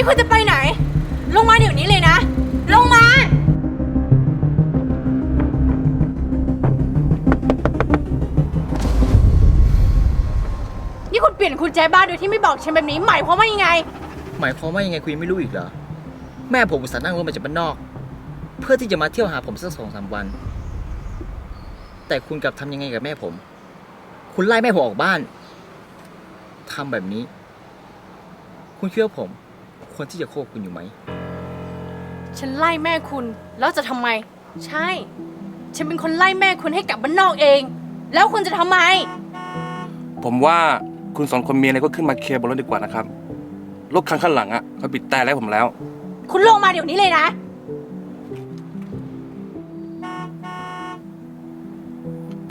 นี่คุณจะไปไหน ลงมาเดี๋ยวนี้เลยนะ ลงมา นี่คุณเปลี่ยนคุณแจบ้านโดยที่ไม่บอกฉันแบบนี้หมายความว่ายังไง หมายความว่ายังไงคุณยังไม่รู้อีกเหรอ แม่ผมอุตส่าห์นั่งรถมาจากบ้านนอก เพื่อที่จะมาเที่ยวหาผมสักสองสามวัน แต่คุณกลับทำยังไงกับแม่ผม คุณไล่แม่ผมออกบ้านทำแบบนี้ คุณคิดว่าผม ควรที่จะโคบคุณอยู่ไหม ฉันไล่แม่คุณ แล้วจะทำไม ใช่ ฉันเป็นคนไล่แม่คุณให้กลับบ้านนอกเอง แล้วคุณจะทำไม ผมว่าคุณสองคนมีอะไรก็ขึ้นมาเคลียร์บนรถดีกว่านะครับ รถคันข้างหลังอะ่ะเขาปิดแต่ไล่ผมแล้ว คุณลงมาเดี๋ยวนี้เลยนะ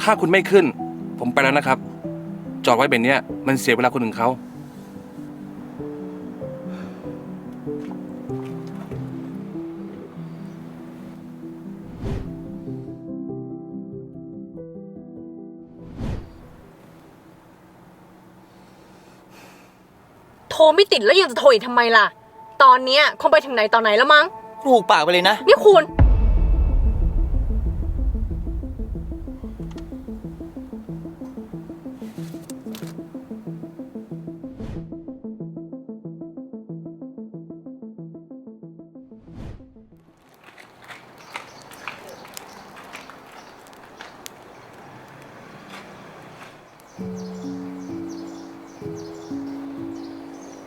ถ้าคุณไม่ขึ้น ผมไปแล้วนะครับ จอดไว้แบบเนี้ยมันเสียเวลาคนอื่นเขา รไม่ติดแล้วยังจะโทรอีกทำไมล่ะ ตอนเนี้ยคงไปถึงไหนตอนไหนแล้วมั้งลูกปากไปเลยนะ นี่คุณ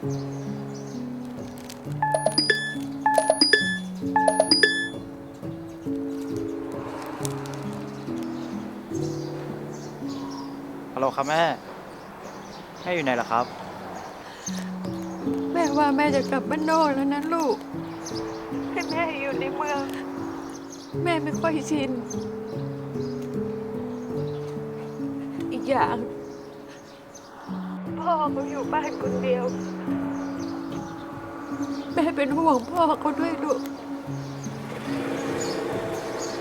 ฮัลโหลครับแม่ แม่อยู่ไหนล่ะครับ แม่ว่าแม่จะกลับบ้านนอกแล้วนะลูกให้แม่อยู่ในเมือง แม่ไม่ค่อยชิน อีกอย่าง พ่อเขาอยู่บ้านคนเดียว แม่เป็นห่วงพ่อเขาด้วยลูก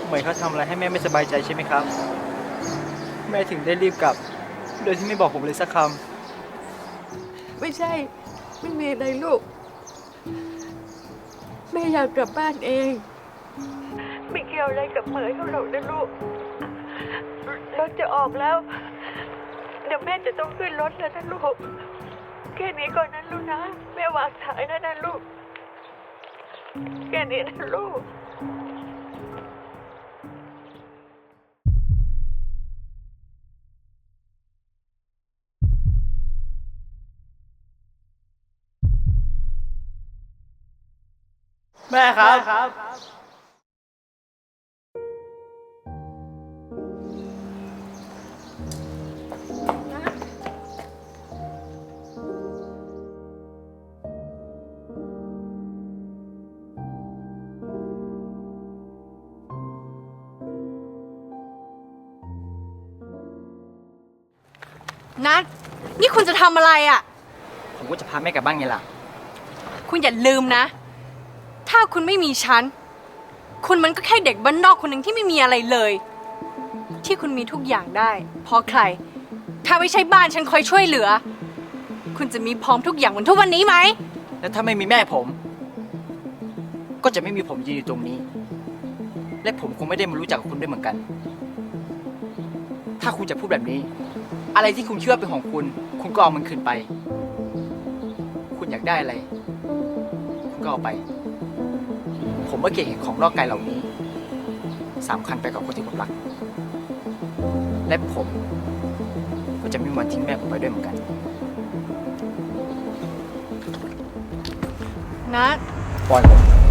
เหมยเขาทำอะไรให้แม่ไม่สบายใจใช่ไหมครับ แม่ถึงได้รีบกลับ โดยที่ไม่บอกผมเลยสักคไม่ใช่ ไม่มีอะไรลูก แม่อยากกลับบ้านเอง ไม่เกี่ยวอะไรกับเหมยเขาหรอกนะลูกรถจะออกแล้ว เดี๋ยวแม่จะต้องขึ้นรถแล้วนะลูก แค่นี้ก่อนนะลูกนะ แม่วางสายแล้วนะลูก แค่นี้นะลูกแม่ครับ นัดนี่คุณจะทำอะไรอะ่ะ ผมก็จะพาแม่กลับบ้านไงล่ะ คุณอย่าลืมนะ ถ้าคุณไม่มีฉัน คุณมันก็แค่เด็กบ้านนอกคนหนึ่งที่ไม่มีอะไรเลย ที่คุณมีทุกอย่างได้ เพราะใคร ถ้าไม่ใช่บ้านฉันคอยช่วยเหลือ คุณจะมีพร้อมทุกอย่างเหมือนทุกวันนี้ไหม แล้วถ้าไม่มีแม่ผม ก็จะไม่มีผมยืนอยู่ตรงนี้ และผมคงไม่ได้มารู้จักกับคุณด้วยเหมือนกัน ถ้าคุณจะพูดแบบนี้ อะไรที่คุณเชื่อเป็นของคุณ คุณก็เอามันคืนไป คุณอยากได้อะไร คุณก็เอาไป ผมไม่เก่งเห็นของนอกกายเหล่านี้สำคัญไปกับคนที่ผมรัก และผม ก็จะไม่มีวันทิ้งแม่ผมไปด้วยเหมือนกัน นัด ปล่อยผม